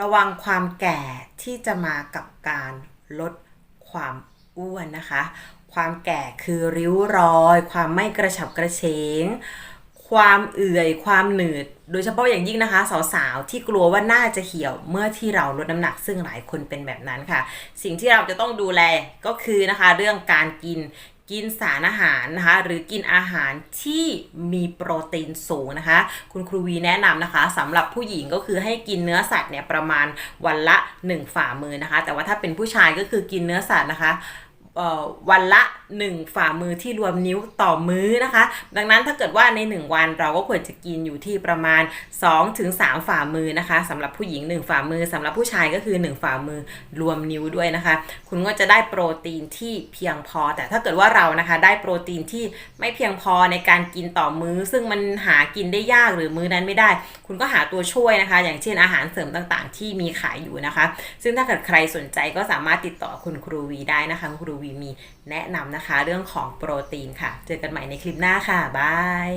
ระวังความแก่ที่จะมากับการลดความอ้วนนะคะ ความแก่คือริ้วรอย ความไม่กระฉับกระเฉง ความเอื่อย ความหนืด โดยเฉพาะอย่างยิ่งนะคะ สาวๆ ที่กลัวว่าหน้าจะเหี่ยวเมื่อที่เราลดน้ำหนักซึ่งหลายคนเป็นแบบนั้นค่ะ สิ่งที่เราจะต้องดูแลก็คือนะคะ เรื่องการกิน กินสารอาหารนะคะ หรือกินอาหารที่มีโปรตีนสูงนะคะ คุณครูวีแนะนำนะคะสำหรับผู้หญิงก็คือให้กินเนื้อสัตว์เนี่ยประมาณวันละ 1 ฝ่ามือนะคะ แต่ว่าถ้าเป็นผู้ชายก็คือกินเนื้อสัตว์นะคะ วันละ 1 ฝ่ามือที่รวมนิ้วต่อมื้อนะคะ ดังนั้นถ้าเกิดว่าใน 1 วันเราก็ควรจะกินอยู่ที่ประมาณ 2-3 ฝ่ามือนะคะสำหรับผู้หญิง 1 ฝ่ามือสำหรับผู้ชายก็คือ 1 ฝ่ามือรวมนิ้วด้วยนะคะ คุณก็จะได้โปรตีนที่เพียงพอ แต่ถ้าเกิดว่าเรานะคะได้โปรตีนที่ไม่เพียงพอในการกินต่อมื้อ ซึ่งมันหากินได้ยากหรือมื้อนั้นไม่ได้ คุณก็หาตัวช่วยนะคะ อย่างเช่นอาหารเสริมต่างๆ ที่มีขายอยู่นะคะ ซึ่งถ้าเกิดใครสนใจก็สามารถติดต่อคุณครูวีได้นะคะคุณครูวีมีแนะนำนะคะ เรื่องของโปรตีนค่ะ เจอกันใหม่ในคลิปหน้าค่ะ บาย